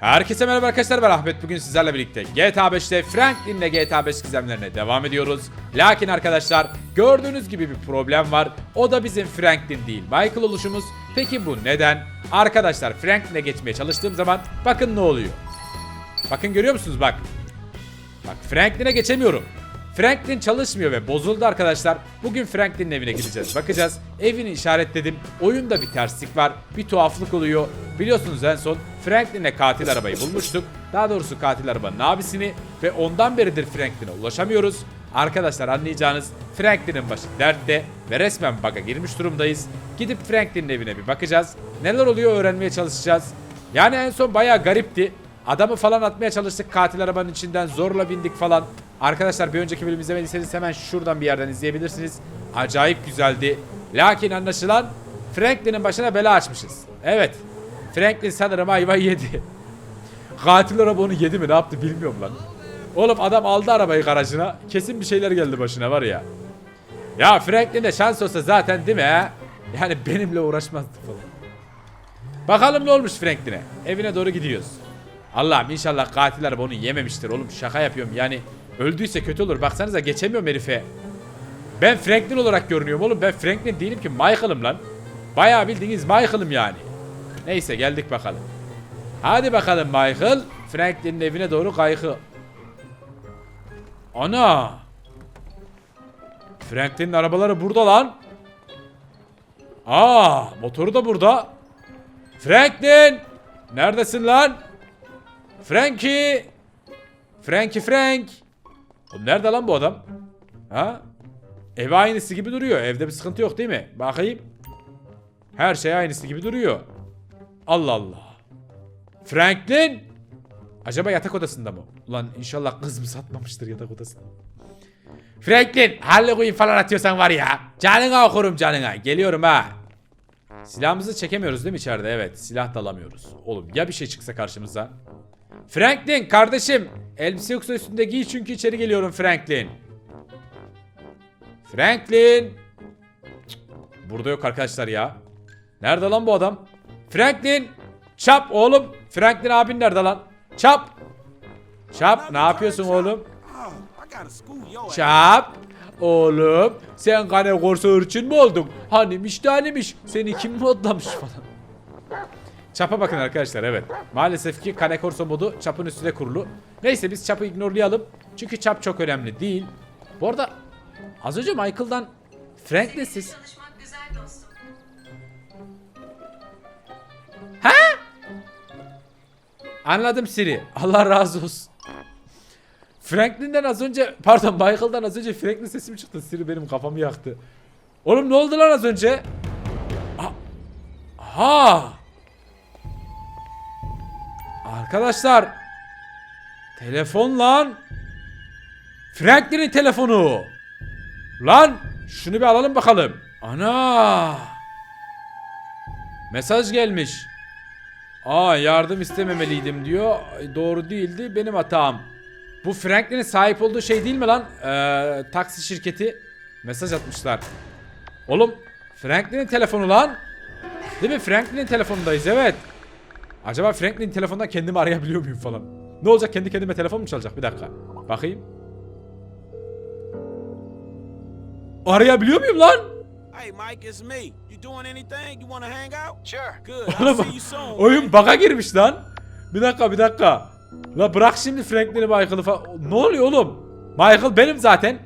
Herkese merhaba arkadaşlar ben Ahmet bugün sizlerle birlikte GTA 5'te Franklin'le GTA 5 gizemlerine devam ediyoruz. Lakin arkadaşlar gördüğünüz gibi bir problem var. O da bizim Franklin değil Michael oluşumuz. Peki bu neden? Arkadaşlar Franklin'e geçmeye çalıştığım zaman bakın ne oluyor. Bakın görüyor musunuz bak. Bak Franklin'e geçemiyorum. Franklin çalışmıyor ve bozuldu arkadaşlar. Bugün Franklin'in evine gideceğiz. Bakacağız. Evini işaretledim. Oyunda bir terslik var. Bir tuhaflık oluyor. Biliyorsunuz en son Franklin'le katil arabayı bulmuştuk. Daha doğrusu katil arabanın abisini ve ondan beridir Franklin'e ulaşamıyoruz. Arkadaşlar anlayacağınız Franklin'in başı dertte ve resmen bug'a girmiş durumdayız. Gidip Franklin'in evine bir bakacağız. Neler oluyor öğrenmeye çalışacağız. Yani en son bayağı garipti. Adamı falan atmaya çalıştık katil arabanın içinden zorla bindik falan. Arkadaşlar bir önceki bölümü izlemediyseniz hemen şuradan bir yerden izleyebilirsiniz. Acayip güzeldi. Lakin anlaşılan Franklin'in başına bela açmışız. Evet. Franklin sanırım ayvayı yedi. Katil araba onu yedi mi ne yaptı bilmiyorum lan. Oğlum adam aldı arabayı garajına. Kesin bir şeyler geldi başına var ya. Ya Franklin'de şans olsa zaten değil mi he? Yani benimle uğraşmazdı falan. Bakalım ne olmuş Franklin'e. Evine doğru gidiyoruz. Allah'ım inşallah katil araba onu yememiştir oğlum. Şaka yapıyorum yani. Öldüyse kötü olur. Baksanıza geçemiyorum herife. Ben Franklin olarak görünüyorum oğlum. Ben Franklin değilim ki Michael'ım lan. Bayağı bildiğiniz Michael'ım yani. Neyse geldik bakalım. Hadi bakalım Michael. Franklin'in evine doğru kaykı. Ana. Franklin'in arabaları burada lan. Aa, motoru da burada. Franklin! Neredesin lan? Frankie! Frankie Frank! Oğlum nerede lan bu adam? Ha? Ev aynısı gibi duruyor. Evde bir sıkıntı yok değil mi? Bakayım. Her şey aynısı gibi duruyor. Allah Allah. Franklin! Acaba yatak odasında mı? Ulan inşallah kız mı satmamıştır yatak odasında. Franklin! Halloween falan atıyorsan var ya. Canına okurum canına. Geliyorum ha. Silahımızı çekemiyoruz değil mi içeride? Evet. Silah da alamıyoruz. Oğlum ya bir şey çıksa karşımıza? Franklin kardeşim. Elbise yoksa üstünde giy çünkü içeri geliyorum Franklin. Franklin. Burada yok arkadaşlar ya. Nerede lan bu adam? Franklin. Çap oğlum. Franklin abin nerede lan? Çap. Çap ne yapıyorsun oğlum? Çap. Oğlum sen kane korsa hırçın mı oldun? Hanimiş de hanimiş. Seni kim modlamış falan. Çapa bakın arkadaşlar evet. Maalesef ki kane korso modu çapın üstüne kurulu. Neyse biz çapı ignorlayalım. Çünkü çap çok önemli değil. Bu arada az önce Michael'dan Frank'le siz... Dostum. Anladım Siri. Allah razı olsun. Franklin'den az önce pardon Michael'dan az önce Franklin sesi mi çıktı? Siri benim kafamı yaktı. Oğlum ne oldu lan az önce? Ha. Ha. Arkadaşlar. Telefon lan. Franklin'in telefonu. Lan şunu bir alalım bakalım. Ana. Mesaj gelmiş. Aa yardım istememeliydim diyor. Doğru değildi. Benim hatam. Bu Franklin'in sahip olduğu şey değil mi lan? Ee, taksi şirketi. Mesaj atmışlar. Oğlum Franklin'in telefonu lan. Değil mi? Franklin'in telefonundayız evet. Acaba Franklin'in telefonundan kendimi arayabiliyor muyum falan? Ne olacak kendi kendime telefon mu çalacak? Bir dakika. Bakayım. Arayabiliyor muyum lan? Hey, Mike, it's me. You doing anything? You wanna hang out? Sure. Good. I'll see you soon. oyun bug'a girmiş lan. Bir dakika bir dakika. La bırak şimdi Franklin'i Michael'ı falan. Ne oluyor oğlum? Michael benim zaten.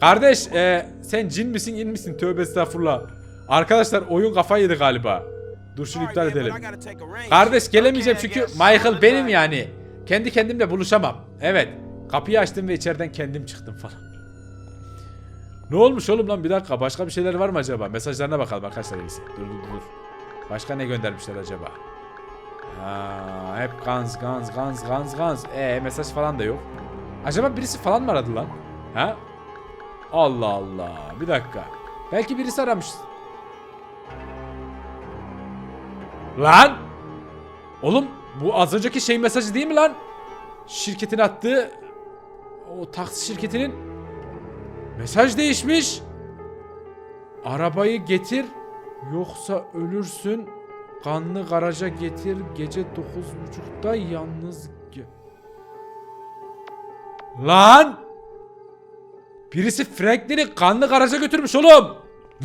Kardeş e, sen cin misin in misin? Tövbe estağfurullah. Arkadaşlar oyun kafayı yedi galiba. Dur şunu iptal edelim. Kardeş gelemeyeceğim çünkü. Michael benim yani. Kendi kendimle buluşamam. Evet. Kapıyı açtım ve içeriden kendim çıktım falan. Ne olmuş oğlum lan bir dakika başka bir şeyler var mı acaba? Mesajlarına bakalım arkadaşlar iyisi. Dur dur dur. Başka ne göndermişler acaba? Ha, hep gans gans gans gans gans. E mesaj falan da yok. Acaba birisi falan mı aradı lan? Ha? Allah Allah. Bir dakika. Belki birisi aramış. Lan! Oğlum bu az önceki şey mesajı değil mi lan? Şirketin attığı o taksi şirketinin mesaj değişmiş. Arabayı getir yoksa ölürsün. kanlı garaja getir gece 9.30'da yalnız Lan! Birisi Franklin'i kanlı garaja götürmüş oğlum.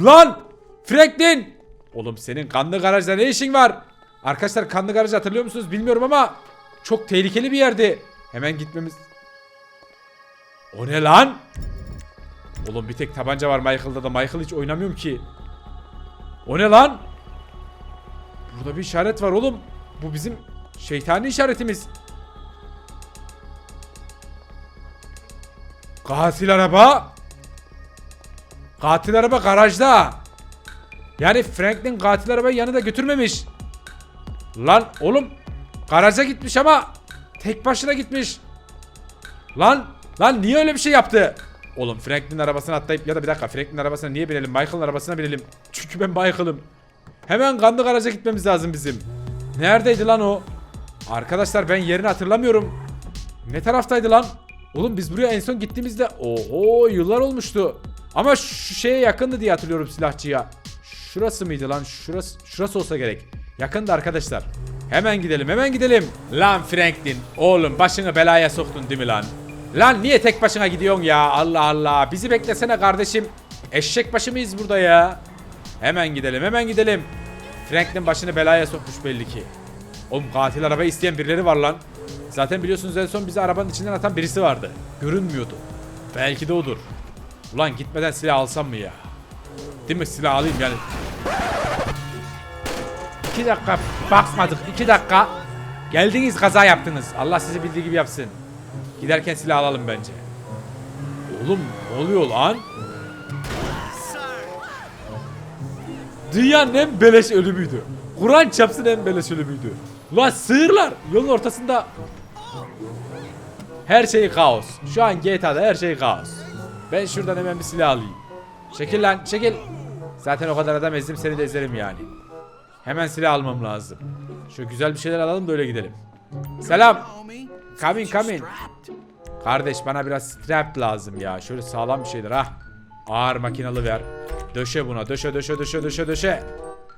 Lan! Franklin! Oğlum senin kanlı garajda ne işin var? Arkadaşlar kanlı garajı hatırlıyor musunuz bilmiyorum ama çok tehlikeli bir yerdi. Hemen gitmemiz... O ne lan? Oğlum bir tek tabanca var Michael'da da Michael hiç oynamıyorum ki. O ne lan? Burada bir işaret var oğlum. Bu bizim şeytani işaretimiz. Katil araba. Katil araba garajda. Yani Franklin katil arabayı yanında götürmemiş. Lan oğlum garaja gitmiş ama tek başına gitmiş. Lan lan niye öyle bir şey yaptı? Oğlum Franklin arabasına atlayıp ya da bir dakika Franklin arabasına niye binelim? Michael'ın arabasına binelim. Çünkü ben Michael'ım. Hemen kanlı garaja gitmemiz lazım bizim. Neredeydi lan o? Arkadaşlar ben yerini hatırlamıyorum. Ne taraftaydı lan? Oğlum biz buraya en son gittiğimizde oho yıllar olmuştu. Ama şu şeye yakındı diye hatırlıyorum silahçıya. Şurası mıydı lan? Şurası şurası olsa gerek. Yakındı arkadaşlar. Hemen gidelim, hemen gidelim. Lan Franklin, oğlum başını belaya soktun değil mi lan? Lan niye tek başına gidiyorsun ya? Allah Allah. Bizi beklesene kardeşim. Eşek başı mıyız burada ya? Hemen gidelim, hemen gidelim. Franklin başını belaya sokmuş belli ki. Oğlum katil araba isteyen birileri var lan. Zaten biliyorsunuz en son bizi arabanın içinden atan birisi vardı. Görünmüyordu. Belki de odur. Ulan gitmeden silah alsam mı ya? Değil mi silah alayım yani. İki dakika bakmadık. iki dakika. Geldiniz kaza yaptınız. Allah sizi bildiği gibi yapsın. Giderken silah alalım bence. Oğlum ne oluyor lan? Dünyanın en beleş ölümüydü. Kur'an çapsın en beleş ölümüydü. Ulan sığırlar yolun ortasında. Her şey kaos. Şu an GTA'da her şey kaos. Ben şuradan hemen bir silah alayım. Çekil lan çekil. Zaten o kadar adam ezdim seni de ezerim yani. Hemen silah almam lazım. Şu güzel bir şeyler alalım da öyle gidelim. Selam. Homie. Coming coming. Kardeş bana biraz strap lazım ya. Şöyle sağlam bir şeyler ha. Ağır makinalı ver. Döşe buna. Döşe döşe döşe döşe döşe.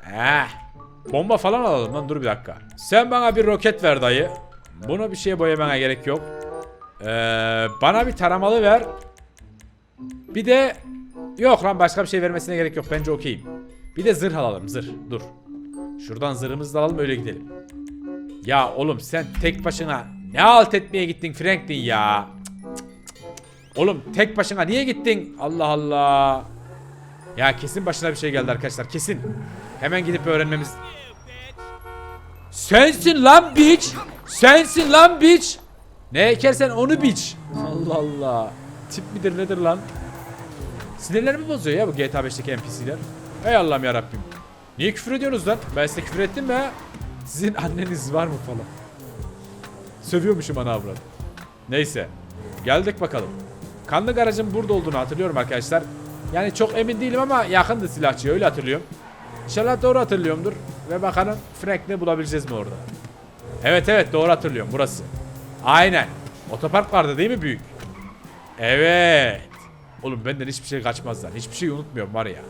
Heh. Bomba falan alalım lan dur bir dakika. Sen bana bir roket ver dayı. Bunu bir şeye boyamana gerek yok. Ee, bana bir taramalı ver. Bir de yok lan başka bir şey vermesine gerek yok. Bence okeyim. Bir de zırh alalım zırh. Dur. Şuradan zırhımızı da alalım öyle gidelim. Ya oğlum sen tek başına ne alt etmeye gittin Franklin ya? Cık, cık. Oğlum tek başına niye gittin? Allah Allah. Ya kesin başına bir şey geldi arkadaşlar kesin. Hemen gidip öğrenmemiz. Sensin lan biç. Sensin lan biç. Ne ekersen onu biç. Allah Allah. Tip midir nedir lan? Sinirlerimi bozuyor ya bu GTA 5'teki NPC'ler. Ey Allah'ım ya Rabbim. Niye küfür ediyorsunuz lan? Ben size küfür ettim ha? Sizin anneniz var mı falan? Sövüyormuşum ana avrat. Neyse. Geldik bakalım. Kanlı garajın burada olduğunu hatırlıyorum arkadaşlar. Yani çok emin değilim ama yakındı silahçıya öyle hatırlıyorum. İnşallah doğru hatırlıyorumdur. Ve bakalım Frank'le bulabileceğiz mi orada? Evet evet doğru hatırlıyorum burası. Aynen. Otopark vardı değil mi büyük? Evet. Oğlum benden hiçbir şey kaçmaz lan. Hiçbir şey unutmuyorum var ya.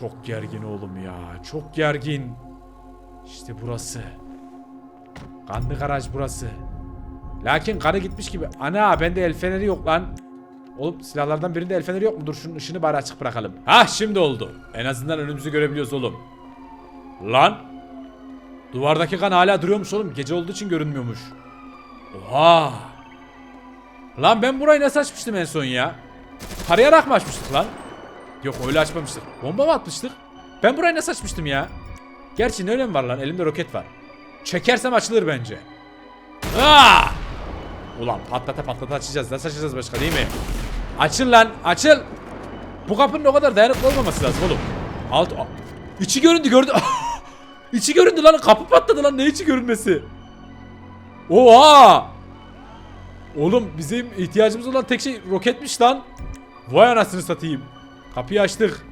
Çok gergin oğlum ya. Çok gergin. İşte burası. Kanlı garaj burası. Lakin karı gitmiş gibi. Ana bende el feneri yok lan. Oğlum silahlardan birinde el feneri yok mu? Dur şunun ışını bari açık bırakalım. Hah şimdi oldu. En azından önümüzü görebiliyoruz oğlum. Lan. Duvardaki kan hala duruyormuş oğlum. Gece olduğu için görünmüyormuş. Oha. Lan ben burayı nasıl açmıştım en son ya? Tarayarak mı açmıştık lan? Yok öyle açmamıştık. Bomba mı atmıştık? Ben burayı nasıl açmıştım ya? Gerçi ne önemi var lan? Elimde roket var. Çekersem açılır bence. Aa! Ulan patlata patlata açacağız. Nasıl açacağız başka değil mi? Açıl lan açıl. Bu kapının o kadar dayanıklı olmaması lazım oğlum. Alt... İçi göründü gördü. içi göründü lan kapı patladı lan ne içi görünmesi. Oha! Oğlum bizim ihtiyacımız olan tek şey roketmiş lan. Vay anasını satayım. Kapıyı açtık.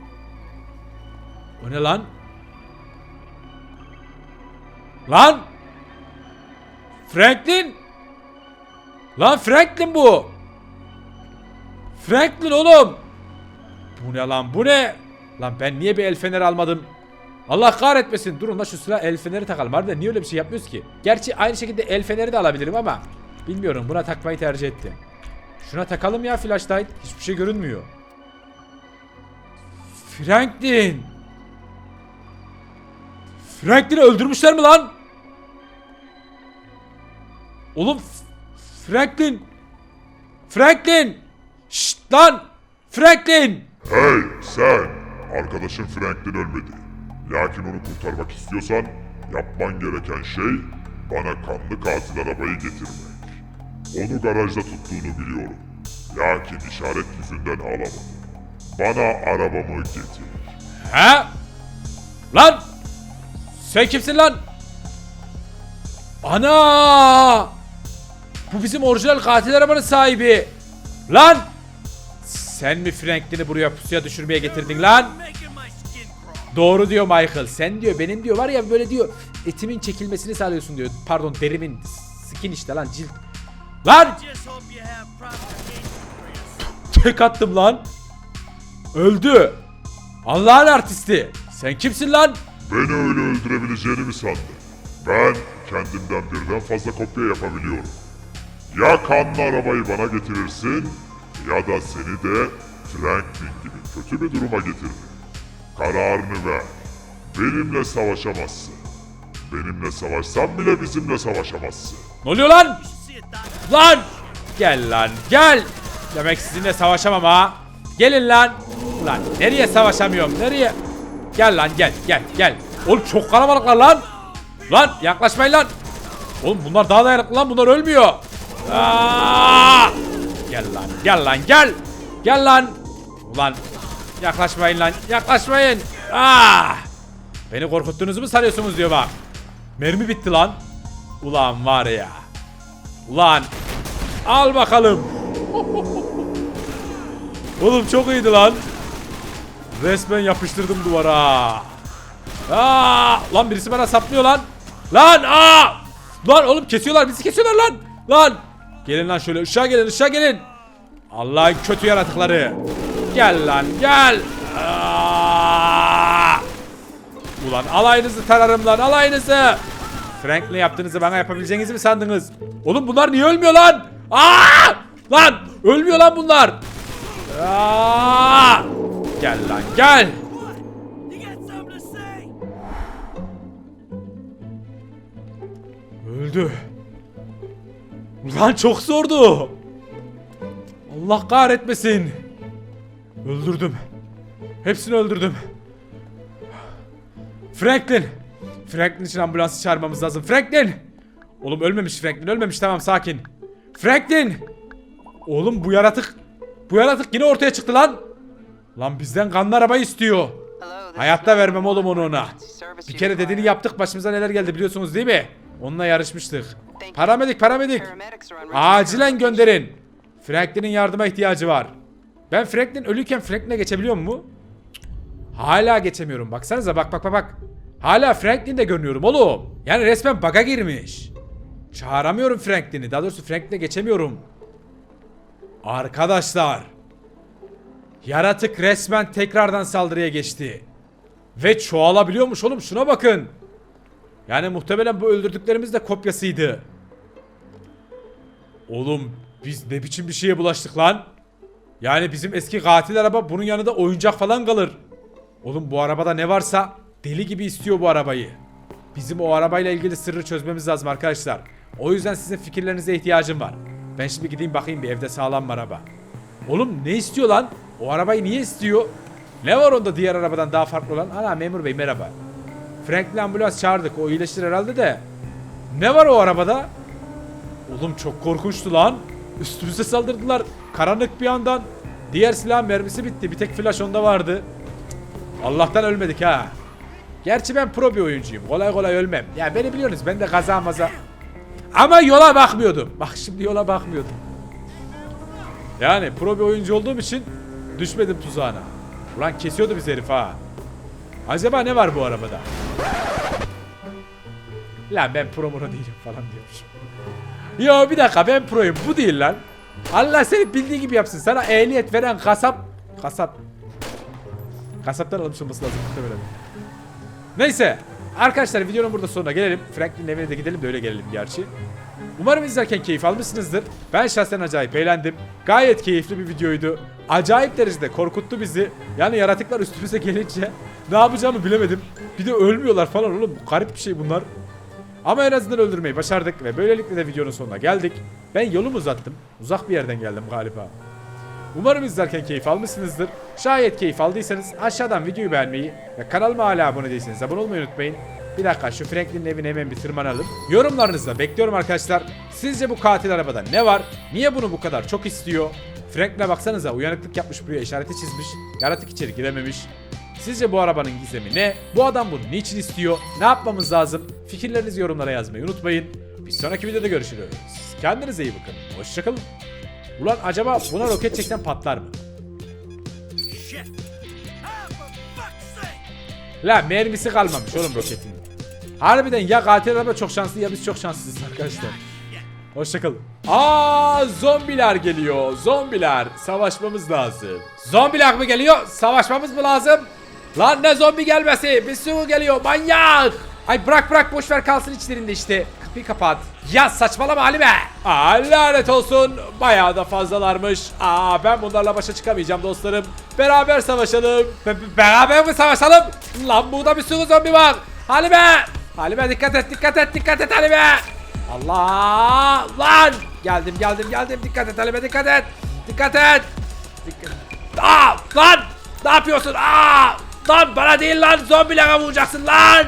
O ne lan? Lan! Franklin! Lan Franklin bu! Franklin oğlum! Bu ne lan bu ne? Lan ben niye bir el feneri almadım? Allah kahretmesin. Durun la şu sıra el feneri takalım. Harbiden niye öyle bir şey yapmıyoruz ki? Gerçi aynı şekilde el feneri de alabilirim ama bilmiyorum. Buna takmayı tercih ettim. Şuna takalım ya flashlight. Hiçbir şey görünmüyor. Franklin. Franklin'i öldürmüşler mi lan? Oğlum Franklin. Franklin. Şşt lan. Franklin. Hey sen! Arkadaşın Franklin ölmedi. Lakin onu kurtarmak istiyorsan yapman gereken şey bana kanlı katil arabayı getirmek. Onu garajda tuttuğunu biliyorum. Lakin işaret yüzünden alamadım. Bana arabamı getir. He? Lan! Sen kimsin lan? Ana! Bu bizim orijinal katil arabanın sahibi. Lan! Sen mi Franklin'i buraya pusuya düşürmeye getirdin lan? Doğru diyor Michael. Sen diyor benim diyor var ya böyle diyor etimin çekilmesini sağlıyorsun diyor. Pardon derimin skin işte lan cilt. Lan! Tek attım lan. Öldü. Allah'ın artisti. Sen kimsin lan? Beni öyle öldürebileceğini mi sandın? Ben kendimden birden fazla kopya yapabiliyorum. Ya kanlı arabayı bana getirirsin ya da seni de Franklin gibi kötü bir duruma getiririm. Kararını ver. Benimle savaşamazsın. Benimle savaşsan bile bizimle savaşamazsın. Ne oluyor lan? Lan! Gel lan gel. Demek sizinle savaşamam ha. Gelin lan. Lan nereye savaşamıyorum nereye? Gel lan gel gel gel. Oğlum çok kalabalıklar lan. Lan yaklaşmayın lan. Oğlum bunlar daha dayanıklı lan bunlar ölmüyor. Aa! Gel lan gel lan gel. Gel lan. Ulan yaklaşmayın lan yaklaşmayın. Aa! Beni korkuttuğunuzu mu sanıyorsunuz diyor bak. Mermi bitti lan. Ulan var ya. Ulan al bakalım. Oğlum çok iyiydi lan. Resmen yapıştırdım duvara. Aa, lan birisi bana saplıyor lan. Lan aa! Lan oğlum kesiyorlar bizi kesiyorlar lan. Lan. Gelin lan şöyle ışığa gelin ışığa gelin. Allah'ın kötü yaratıkları. Gel lan gel. Aa! Ulan alayınızı tararım lan alayınızı. Frank'le yaptığınızı bana yapabileceğinizi mi sandınız? Oğlum bunlar niye ölmüyor lan? Aa! Lan ölmüyor lan bunlar. Aa! Gel lan gel. Öldü. Ulan çok zordu. Allah kahretmesin. Öldürdüm. Hepsini öldürdüm. Franklin. Franklin için ambulansı çağırmamız lazım. Franklin. Oğlum ölmemiş Franklin ölmemiş tamam sakin. Franklin. Oğlum bu yaratık. Bu yaratık yine ortaya çıktı lan. Lan bizden kanlı araba istiyor. Hayatta vermem oğlum onu ona. Bir kere dediğini yaptık başımıza neler geldi biliyorsunuz değil mi? Onunla yarışmıştık. Paramedik paramedik. Acilen gönderin. Franklin'in yardıma ihtiyacı var. Ben Franklin ölüyken Franklin'e geçebiliyor mu? Hala geçemiyorum. Baksanıza bak bak bak bak. Hala Franklin'de görünüyorum oğlum. Yani resmen bug'a girmiş. Çağıramıyorum Franklin'i. Daha doğrusu Franklin'e geçemiyorum. Arkadaşlar. Yaratık resmen tekrardan saldırıya geçti. Ve çoğalabiliyormuş oğlum şuna bakın. Yani muhtemelen bu öldürdüklerimiz de kopyasıydı. Oğlum biz ne biçim bir şeye bulaştık lan? Yani bizim eski katil araba bunun yanında oyuncak falan kalır. Oğlum bu arabada ne varsa deli gibi istiyor bu arabayı. Bizim o arabayla ilgili sırrı çözmemiz lazım arkadaşlar. O yüzden sizin fikirlerinize ihtiyacım var. Ben şimdi gideyim bakayım bir evde sağlam mı araba. Oğlum ne istiyor lan? O arabayı niye istiyor? Ne var onda diğer arabadan daha farklı olan? Ana memur bey merhaba. Franklin ambulans çağırdık. O iyileştir herhalde de. Ne var o arabada? Oğlum çok korkunçtu lan. Üstümüze saldırdılar. Karanlık bir yandan. Diğer silahın mermisi bitti. Bir tek flash onda vardı. Allah'tan ölmedik ha. Gerçi ben pro bir oyuncuyum. Kolay kolay ölmem. Ya beni biliyorsunuz ben de kaza maza. Ama yola bakmıyordum. Bak şimdi yola bakmıyordum. Yani pro bir oyuncu olduğum için düşmedim tuzağına. Ulan kesiyordu bizi herif ha. Acaba ne var bu arabada? Lan ben pro muro değilim falan diyormuşum. Yo bir dakika ben proyum bu değil lan. Allah seni bildiği gibi yapsın. Sana ehliyet veren kasap. Kasap. Kasaptan almış olması lazım muhtemelen. Neyse. Arkadaşlar videonun burada sonuna gelelim. Franklin'in evine de gidelim de öyle gelelim gerçi. Umarım izlerken keyif almışsınızdır. Ben şahsen acayip eğlendim. Gayet keyifli bir videoydu. Acayip derecede korkuttu bizi. Yani yaratıklar üstümüze gelince ne yapacağımı bilemedim. Bir de ölmüyorlar falan oğlum. Garip bir şey bunlar. Ama en azından öldürmeyi başardık ve böylelikle de videonun sonuna geldik. Ben yolumu uzattım. Uzak bir yerden geldim galiba. Umarım izlerken keyif almışsınızdır. Şayet keyif aldıysanız aşağıdan videoyu beğenmeyi ve kanalıma hala abone değilseniz abone olmayı unutmayın. Bir dakika şu Franklin'in evine hemen bir tırmanalım. Yorumlarınızı da bekliyorum arkadaşlar. Sizce bu katil arabada ne var? Niye bunu bu kadar çok istiyor? Franklin'e baksanıza uyanıklık yapmış buraya işareti çizmiş. Yaratık içeri girememiş. Sizce bu arabanın gizemi ne? Bu adam bunu niçin istiyor? Ne yapmamız lazım? Fikirlerinizi yorumlara yazmayı unutmayın. Bir sonraki videoda görüşürüz. Kendinize iyi bakın. Hoşçakalın. Ulan acaba buna roket çeksen patlar mı? La mermisi kalmamış oğlum roketin. Harbiden ya katil araba çok şanslı ya biz çok şanssızız arkadaşlar. Hoşçakalın. Aa zombiler geliyor. Zombiler. Savaşmamız lazım. Zombiler mi geliyor? Savaşmamız mı lazım? Lan ne zombi gelmesi? Bir sürü geliyor. Manyak. Ay bırak bırak boş ver kalsın içlerinde işte. Kapıyı kapat. Ya saçmalama Ali be. Aa lanet olsun. Bayağı da fazlalarmış. Aa ben bunlarla başa çıkamayacağım dostlarım. Beraber savaşalım. Be- be- beraber mi savaşalım? Lan burada bir sürü zombi var. Ali be. Ali be dikkat et dikkat et dikkat et Ali be. Allah! Lan! Geldim geldim geldim. Dikkat et Halime dikkat et. Dikkat et. Dikkat. Aa! Lan! Ne yapıyorsun? Aa! Lan bana değil lan zombilere vuracaksın lan!